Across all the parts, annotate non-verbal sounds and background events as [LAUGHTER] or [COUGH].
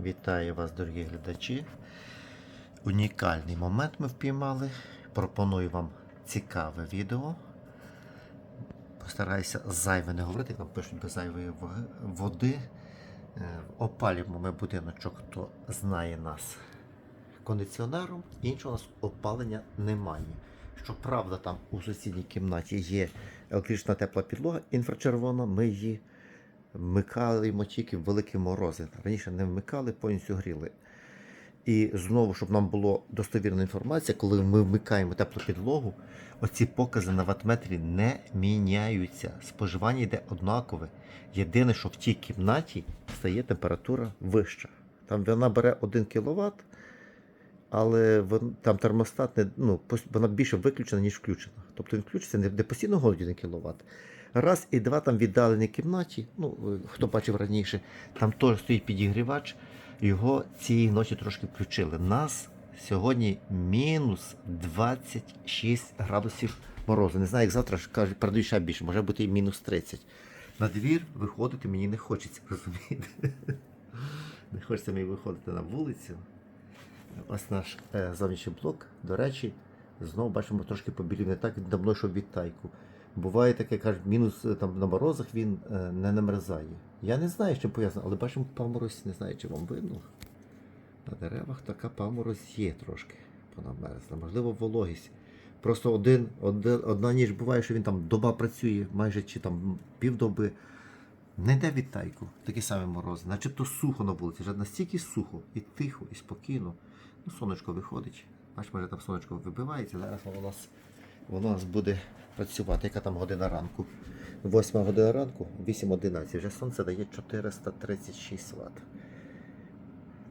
Вітаю вас, дорогі глядачі. Унікальний момент ми впіймали. Пропоную вам цікаве відео. Постараюся зайве не говорити, вам пишуть без зайвої води. Е, Опалюємо ми будиночок, хто знає нас кондиціонером, іншого у нас опалення немає. Щоправда, там у сусідній кімнаті є електрична тепла підлога інфрачервона, ми її вмикаємо тільки в великі морози. Раніше не вмикали, повністю гріли. І знову, щоб нам було достовірна інформація, коли ми вмикаємо теплу підлогу, оці покази на ватметрі не міняються. Споживання йде однакове. Єдине, що в тій кімнаті стає температура вища. Там вона бере 1 кВт, але там термостат не, ну, вона більше виключена, ніж включена. Тобто він включиться не, постійно голоді 1 кВт. Раз і два там в віддаленій кімнаті, ну, е, хто бачив раніше, там теж стоїть підігрівач, його цієї ночі трошки включили. Нас сьогодні мінус 26 градусів морозу. Не знаю, як завтра кажуть, передають ще більше, може бути і мінус 30. На двір виходити мені не хочеться, [LAUGHS] розумієте? Не хочеться мені виходити на вулицю. Ось наш е, зовнішній блок. До речі, знову бачимо трошки побілів не так давно, що від тайку. Буває таке, кажуть, мінус е, там на морозах він е, не намерзає. Я не знаю, чим пов'язано, але бачимо паморозь, не знаю, чи вам видно. На деревах така паморозь є трошки понамерзла. Можливо, вологість. Просто один, одна ніч буває, що він там доба працює, майже чи там півдоби. Не йде від тайку, такі самі морози. Начебто сухо на вулиці, вже настільки сухо, і тихо, і спокійно. Ну, сонечко виходить. Бачимо, вже там сонечко вибивається. Зараз воно у нас, воно у нас буде працювати. Яка там година ранку? 8 година ранку, 8.11. Вже сонце дає 436 Вт.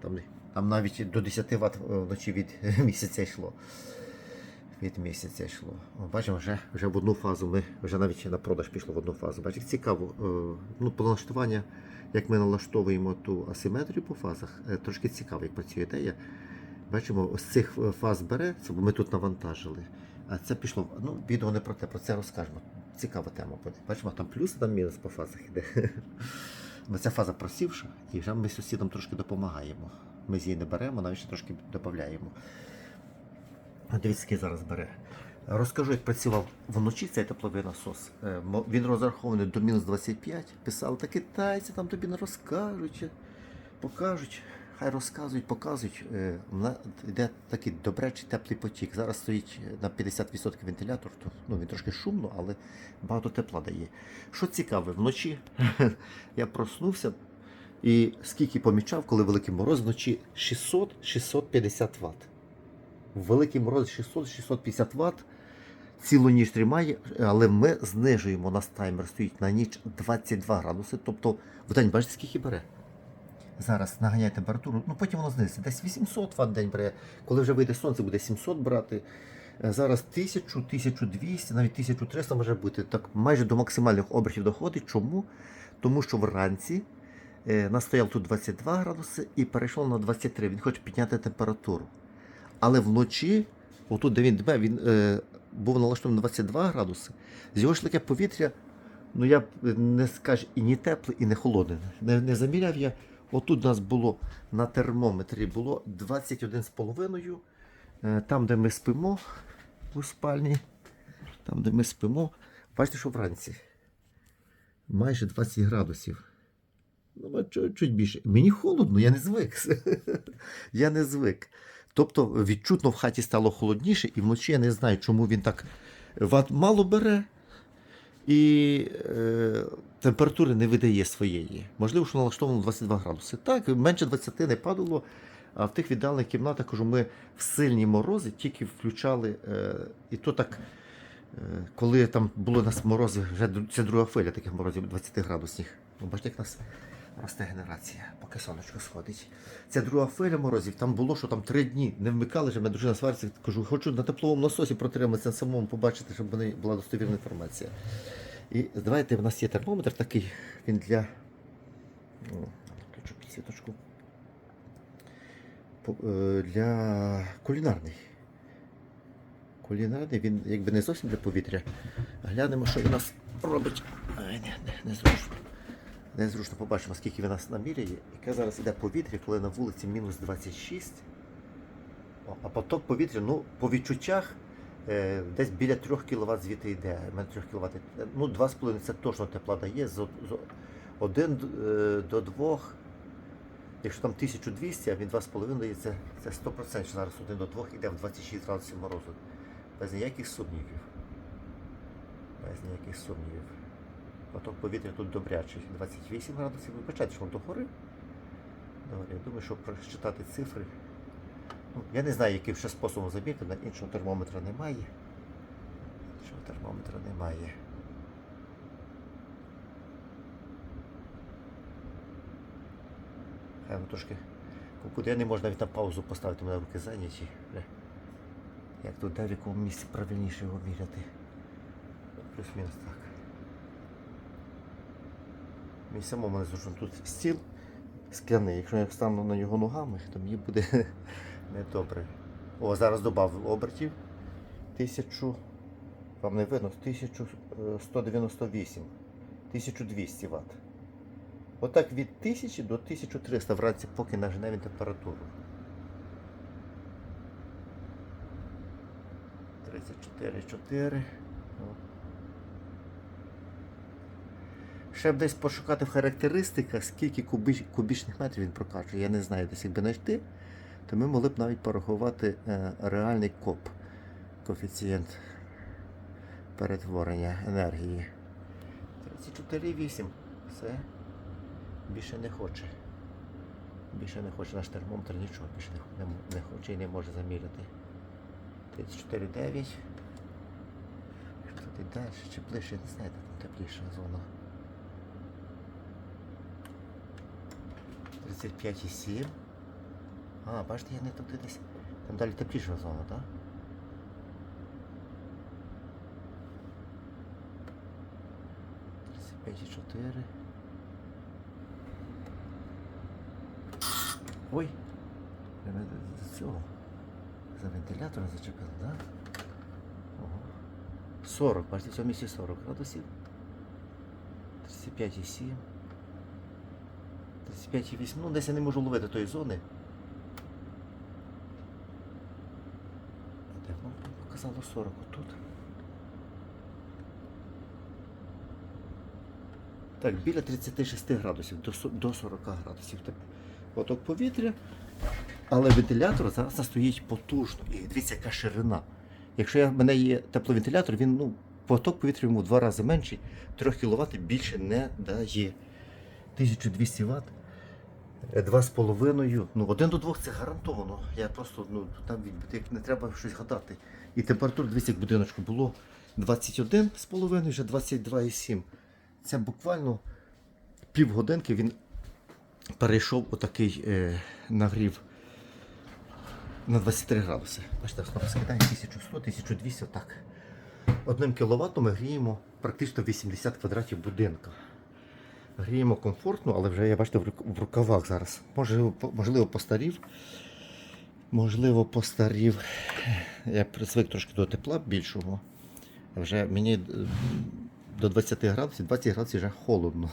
Там, там навіть до 10 Вт вночі від [LAUGHS] місяця йшло. Від місяця йшло. Бачимо, вже, вже в одну фазу ми вже навіть на продаж пішло в одну фазу. Бачите, цікаво. е, Ну, налаштування, як ми налаштовуємо ту асиметрію по фазах, е, трошки цікаво, як працює ідея. Бачимо, ось цих е, фаз бере, бо ми тут навантажили. А це пішло. Ну, відео не про те, про це розкажемо. Цікава тема. Бачимо, там плюс, там мінус по фазах іде. [LAUGHS] Бо ця фаза просівша, і вже ми сусідам трошки допомагаємо. Ми з її не беремо, навіть трошки додаємо. Дивіться, який зараз бере. Розкажу, як працював вночі цей тепловий насос. Е, Він розрахований до мінус 25. Писали, та китайці там тобі не розкажуть, покажуть. Хай розказують, показують. Е, Йде такий добречий теплий потік. Зараз стоїть на 50% вентилятор, то, ну, він трошки шумно, але багато тепла дає. Що цікаве, вночі [LAUGHS] я проснувся і скільки помічав, коли великий мороз, вночі 600-650 Вт. Великий мороз 600-650 Вт. Цілу ніч тримає, але ми знижуємо. У нас таймер стоїть на ніч 22 градуси. Тобто в день бачите, скільки бере. Зараз наганяє температуру, ну потім воно знизиться. Десь 800 Вт день бере. Коли вже вийде сонце, буде 700 брати. Е, Зараз 1000, 1200, навіть 1300 може бути. Так майже до максимальних обертів доходить. Чому? Тому що вранці е, нас тут 22 градуси і перейшов на 23. Він хоче підняти температуру. Але вночі, отут, де він дбе, він е, був налаштований на 22 градуси. З його ж таке повітря, ну я не скажу, і не тепле, і не холодне. Не, не заміряв я. Отут у нас було на термометрі було 21,5. Е, там, де ми спимо у спальні, там, де ми спимо, бачите, що вранці. Майже 20 градусів. Ну, чуть, чуть більше. Мені холодно, я не звик. [LAUGHS] я не звик. Тобто відчутно в хаті стало холодніше, і вночі я не знаю, чому він так мало бере і е, температури не видає своєї. Можливо, що налаштовано 22 градуси. Так, менше 20 не падало. А в тих віддалених кімнатах, кажу, ми в сильні морози тільки включали. Е, і то так, е, коли там були у нас морози, вже це друга хвиля таких морозів 20 градусних. Бачите, як нас росте генерація, поки сонечко сходить. Це друга хвиля морозів. Там було, що там три дні не вмикали, вже мене дружина свариться. Кажу, хочу на тепловому насосі протриматися на самому побачити, щоб вони- була достовірна інформація. І давайте в нас є термометр такий, він для. О, включу підсвіточку. Е, Для кулінарний. Кулінарний, він якби не зовсім для повітря. Глянемо, що він у нас робить. Ай, не, не, не зроблю. Незручно побачимо, скільки він нас наміряє. Яке зараз іде повітря, коли на вулиці мінус 26. О, а поток повітря, ну, по відчуттях, е, десь біля 3 кВт звідти йде. Мене 3 кВт. Ну, 2,5 це точно тепла дає. З, з 1 до 2. Якщо там 1200, а він 2,5 дає, це, це 100%, що зараз 1 до 2 йде в 26 градусів морозу. Без ніяких сумнівів. Без ніяких сумнівів. Поток повітря тут добрячий. 28 градусів. Вибачайте, що до гори. Я думаю, що прочитати цифри. Ну, я не знаю, яким ще способом замірити, на іншого термометра немає. Іншого термометра немає. Хай воно трошки. Куди я не можу навіть на паузу поставити, мене руки зайняті. Як тут де в місці правильніше його міряти? Плюс-мінус так. Мій самому не зручно тут стіл скляний. Якщо я стану на його ногами, то мені буде [LAUGHS] недобре. О, зараз додав обертів. Тисячу. Вам не видно, 1198. 1200 Вт. Отак від 1000 до 1300 вранці, поки нажене температуру. 34,4. О. Ще б десь пошукати в характеристиках, скільки кубіч, кубічних метрів він прокачує. Я не знаю, десь якби знайти, то ми могли б навіть порахувати е, реальний коп, коефіцієнт перетворення енергії. 34,8. Все. Більше не хоче. Більше не хоче наш термометр нічого більше не, не, хоче і не може заміряти. 34,9. Що ти далі чи ближче, не знаю, де там тепліша зона. 35,7. А, бачите, я не туди десь. Там далі тепліша зона, так? Тридцять і чотири. Ой! Мене цього. За вентилятора зачепили, так? Да? Ого. 40, бачите, в цьому місці 40 градусів. 35,7. 35,8. Ну, десь я не можу ловити тої зони. Де воно показало 40 отут. Так, біля 36 градусів до, до 40 градусів. Поток повітря. Але вентилятор зараз стоїть потужно. І дивіться, яка ширина. Якщо в мене є тепловентилятор, він ну, поток повітря йому в два рази менший, 3 кВт більше не дає. 1200 Вт. 2,5. Ну, 1 до 2 це гарантовано. Я просто ну, там від- не треба щось гадати. І температура, дивіться, як будиночку було 21,5, вже 22,7. Це буквально півгодинки він перейшов отакий е, нагрів на 23 градуси. Бачите, скидаємо 1100, 1200, так. Одним кіловатом ми гріємо практично 80 квадратів будинка. Гріємо комфортно, але вже я бачите в рукавах зараз. Можливо, можливо постарів. Можливо, постарів. Я звик трошки до тепла більшого. Вже мені е, до 20 градусів, 20 градусів вже холодно.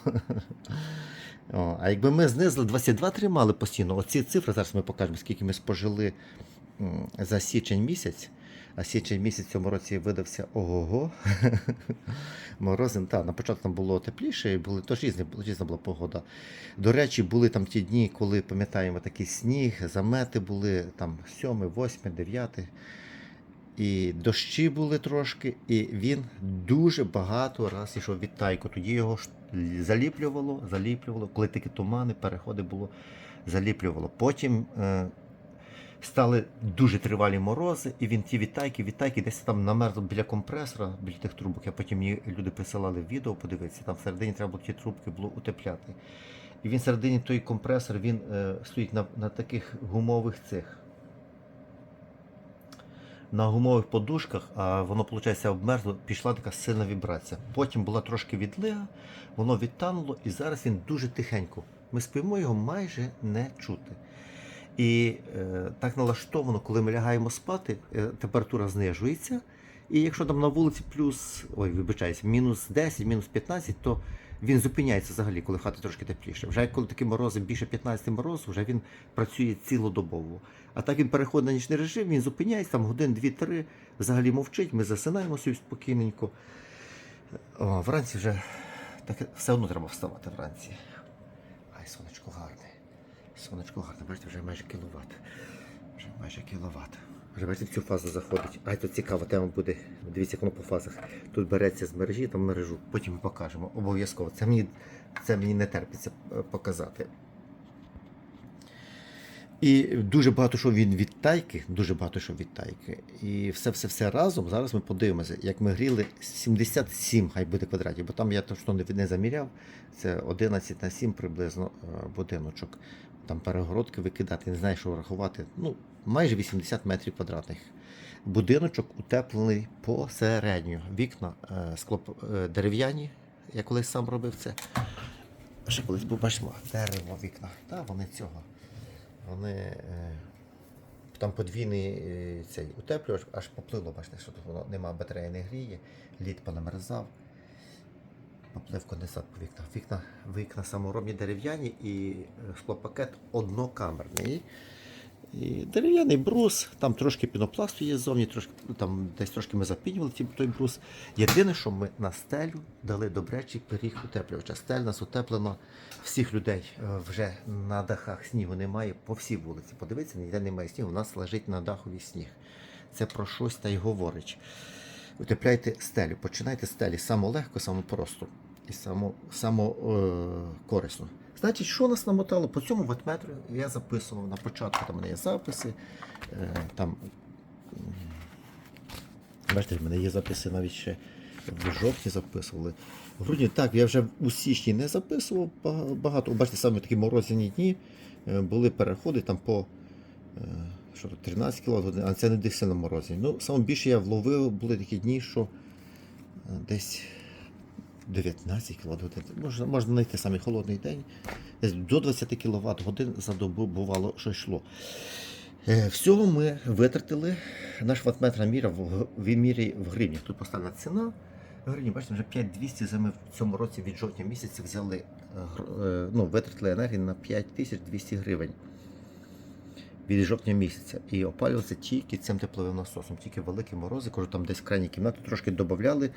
О, а якби ми знизили 22 тримали постійно, оці цифри зараз ми покажемо, скільки ми спожили за січень місяць. А січень місяць цьому році видався ого-го. [LAUGHS] Морозин, так, на початку там було тепліше, були тож різні, різна була погода. До речі, були там ті дні, коли пам'ятаємо такий сніг, замети були там 7, 8, 9. І дощі були трошки, і він дуже багато раз йшов від тайку. Тоді його заліплювало, заліплювало, коли такі тумани, переходи було, заліплювало. Потім е, стали дуже тривалі морози, і він ті відтайки, відтайки десь там намерзло біля компресора, біля тих трубок. Я потім мені люди присилали відео, подивитися, там всередині треба було ті трубки було утепляти. І він всередині той компресор він е, стоїть на, на таких гумових цих. На гумових подушках, а воно, виходить, обмерзло, пішла така сильна вібрація. Потім була трошки відлига, воно відтануло, і зараз він дуже тихенько. Ми спимо його майже не чути. І е, так налаштовано, коли ми лягаємо спати, е, температура знижується. І якщо там на вулиці плюс, ой, вибачаюся, мінус 10, мінус 15, то він зупиняється взагалі, коли хата трошки тепліше. Вже коли такі морози, більше 15 мороз, вже він працює цілодобово. А так він переходить на нічний режим, він зупиняється там годин, дві-три, взагалі мовчить, ми засинаємо собі спокійненько. О, вранці вже так, все одно треба вставати вранці. Ай, сонечко гарне. Сонечко гарне, бачите, вже майже кіловат. Вже майже кіловат. Вже бачите, в цю фазу заходить. Ай, тут цікава тема буде. Дивіться, воно по фазах. Тут береться з мережі, там мережу. Потім ми покажемо. Обов'язково. Це мені, це мені не терпиться е, показати. І дуже багато що від тайки, дуже багато що від тайки. І все-все-все разом. Зараз ми подивимося, як ми гріли 77 хай буде квадратів, бо там я точно не заміряв. Це 11 на 7 приблизно е, будиночок. Там перегородки викидати, не знаю, що рахувати. Ну, майже 80 метрів квадратних. Будиночок утеплений посередньо. Вікна е, склоп, е, дерев'яні. Я колись сам робив це. Ще колись був бачимо, дерево, вікна. Та вони цього. Вони е, там подвійний цей утеплювач, аж поплило, бачите, що тут воно нема батареї, не гріє, лід понамерзав. Поплив конденсат по. Вікна, вікна саморобні дерев'яні і е, склопакет однокамерний. І дерев'яний брус, там трошки пінопласту є ззовні, трошки, ну, там десь трошки ми запінювали той брус. Єдине, що ми на стелю дали добрячий пиріг утеплювача. Стель нас утеплено всіх людей. е, Вже на дахах снігу немає по всій вулиці. Подивіться, ніде немає снігу, у нас лежить на дахові сніг. Це про щось та й говорить. Утепляйте стелю, починайте стелі само легко, само просто і само, само е, корисно. Значить, що нас намотало по цьому ватметру, я записував на початку, там у мене є записи. Е, там, бачите, в мене є записи навіть ще в жовтні записували. В грудні так, я вже у січні не записував багато. Бачите, саме такі морозяні дні е, були переходи там по е, що, 13 кВт а це не десь сильно морозні. Ну, саме більше я вловив, були такі дні, що е, десь 19 кВт. Можна, можна знайти самий холодний день. До 20 кВт годин за добу бувало, що йшло. Е, Всього ми витратили, наш ватметр міра в, в мірі в гривні. Тут поставлена ціна. Гривні, бачите, вже 5200 за ми в цьому році від жовтня місяця взяли, е, е, ну, витратили енергії на 5200 гривень від жовтня місяця. І опалювалося тільки цим тепловим насосом, тільки великі морози, кажу, там десь в крайній кімнаті трошки додавали,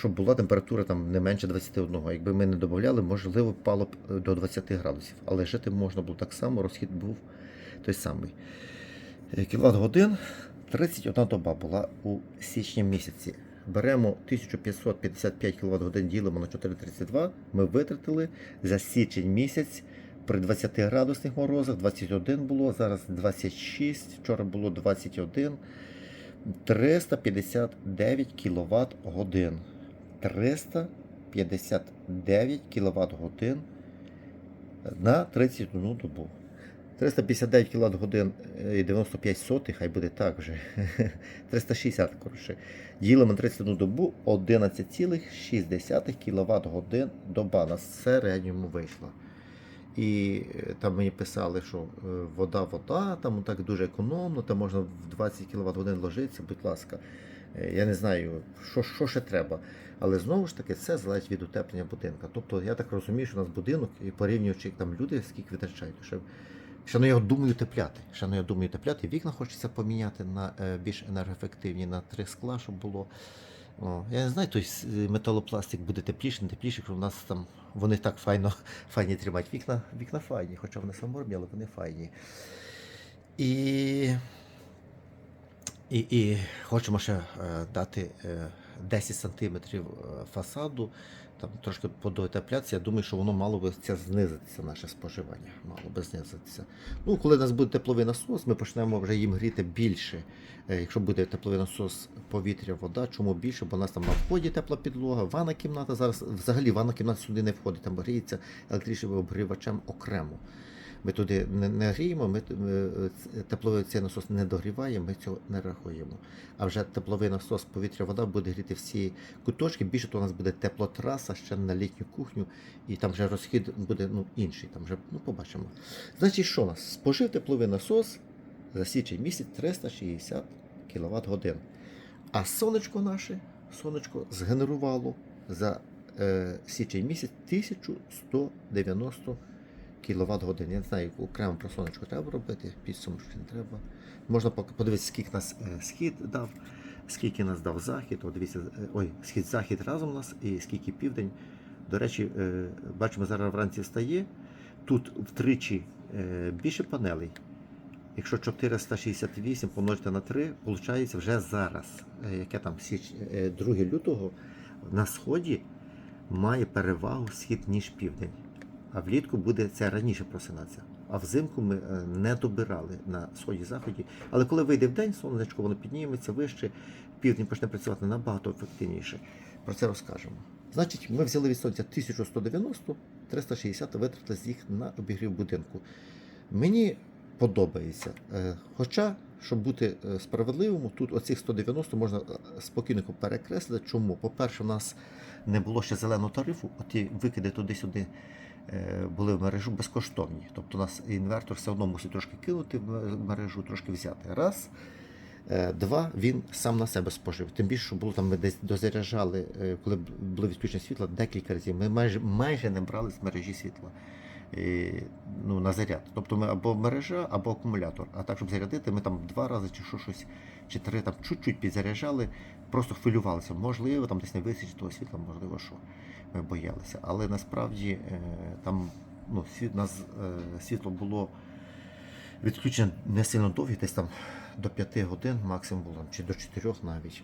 щоб була температура там не менше 21. Якби ми не додавали, можливо, впало б е, до 20 градусів. Але жити можна було так само, розхід був той самий. Е, Кіловат годин 31 доба була у січні місяці. Беремо 1555 кВт годин, ділимо на 4,32. Ми витратили за січень місяць при 20 градусних морозах 21 було, зараз 26, вчора було 21. 359 кВт годин. 359 кВт годин на 31 добу. 359 кВт годин і 95 сотих, хай буде так вже. 360, [LAUGHS] коротше. Ділимо на 31 добу 11,6 кВт годин доба на середньому вийшла. І е, там мені писали, що е, вода, вода, там так дуже економно, там можна в 20 кВт годин ложитися, будь ласка. Е, Я не знаю, що, що ще треба. Але знову ж таки, це залежить від утеплення будинка. Тобто я так розумію, що у нас будинок, і порівнюючи як там люди, скільки витрачають, ще, ще ну, я думаю тепляти. Ще ну, я думаю тепляти. Вікна хочеться поміняти на е, більш енергоефективні, на три скла, щоб було. О, я не знаю, той металопластик буде тепліше, не тепліше, що в нас там вони так файно, [LAUGHS] файні тримають. Вікна, вікна файні, хоча вони саморобні, але вони файні. І, і, і хочемо ще е, дати е, 10 сантиметрів е, фасаду, там трошки подоутеплятися. Я думаю, що воно мало би це знизитися, наше споживання. Мало би знизитися. Ну, коли у нас буде тепловий насос, ми почнемо вже їм гріти більше. Е, Якщо буде тепловий насос, повітря, вода, чому більше? Бо у нас там на вході тепла підлога, ванна кімната. Зараз взагалі ванна кімната сюди не входить, там гріється електричним обгрівачем окремо. Ми туди не, гріємо, ми, ми е, тепловий цей насос не догріваємо, ми цього не рахуємо. А вже тепловий насос, повітря, вода буде гріти всі куточки. Більше то у нас буде теплотраса ще на літню кухню, і там вже розхід буде ну, інший. Там вже ну, побачимо. Значить, що у нас? Спожив тепловий насос за січень місяць 360 кВт годин. А сонечко наше, сонечко згенерувало за е, січень місяць 1190 кВт годин. Я не знаю, окремо про сонечко треба робити, підсумок чи не треба. Можна подивитися, скільки нас е, схід дав, скільки нас дав захід. О, дивіться, е, ой, схід-захід разом у нас і скільки південь. До речі, е, бачимо, зараз вранці встає. Тут втричі більше панелей. Якщо 468 помножити на 3, виходить вже зараз, яке там січ, е, 2 лютого, на сході має перевагу схід, ніж південь. А влітку буде це раніше просинатися. А взимку ми е, не добирали на сході заході. Але коли вийде в день, сонечко воно підніметься вище, південь почне працювати набагато ефективніше. Про це розкажемо. Значить, ми взяли від сонця 1190, 360 витратили з їх на обігрів будинку. Мені подобається. Е, Хоча, щоб бути е, справедливим, тут оцих 190 можна спокійно перекреслити. Чому? По-перше, у нас не було ще зеленого тарифу, оті викиди туди-сюди були в мережу безкоштовні. Тобто у нас інвертор все одно мусить трошки кинути в мережу, трошки взяти. Раз. Е, Два, він сам на себе спожив. Тим більше, що було там, ми десь дозаряджали, е, коли було відключення світла, декілька разів. Ми майже, майже не брали з мережі світла е, ну, на заряд. Тобто ми або мережа, або акумулятор. А так, щоб зарядити, ми там два рази чи що щось, чи три там чуть-чуть підзаряджали, просто хвилювалися. Можливо, там десь не вистачить того світла, можливо, що боялися. Але насправді е, там ну, е, світло було відключення не сильно довгі, десь там до 5 годин максимум було, чи до 4 навіть.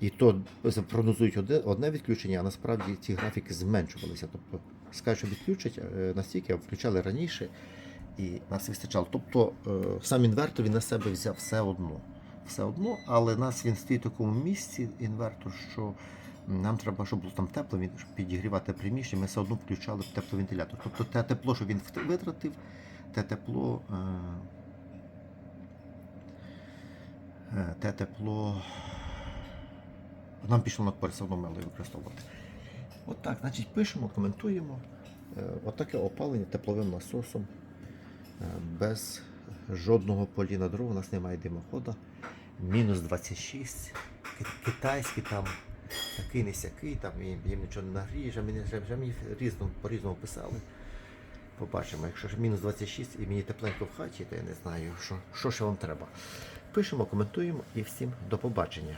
І то прогнозують одне, відключення, а насправді ці графіки зменшувалися. Тобто, скажуть, що відключать е, настільки, а включали раніше, і нас вистачало. Тобто сам інвертор він на себе взяв все одно. Все одно, але нас він стоїть в такому місці, інвертор, що нам треба, щоб було там тепло, він підігрівати приміщення, ми все одно включали тепловентилятор. Тобто те тепло, що він витратив, те тепло. Е, е, те тепло. Нам пішло на все одно мали використовувати. От так, значить, пишемо, коментуємо. Е, Отаке опалення тепловим насосом. Без жодного поліна дров у нас немає димохода. Мінус 26. Ки- Китайський там такий не сякий, там їм, нічого не нагріє, мені вже, вже мені різно, по-різному писали. Побачимо, якщо ж мінус 26 і мені тепленько в хаті, то я не знаю, що, що ще вам треба. Пишемо, коментуємо і всім до побачення.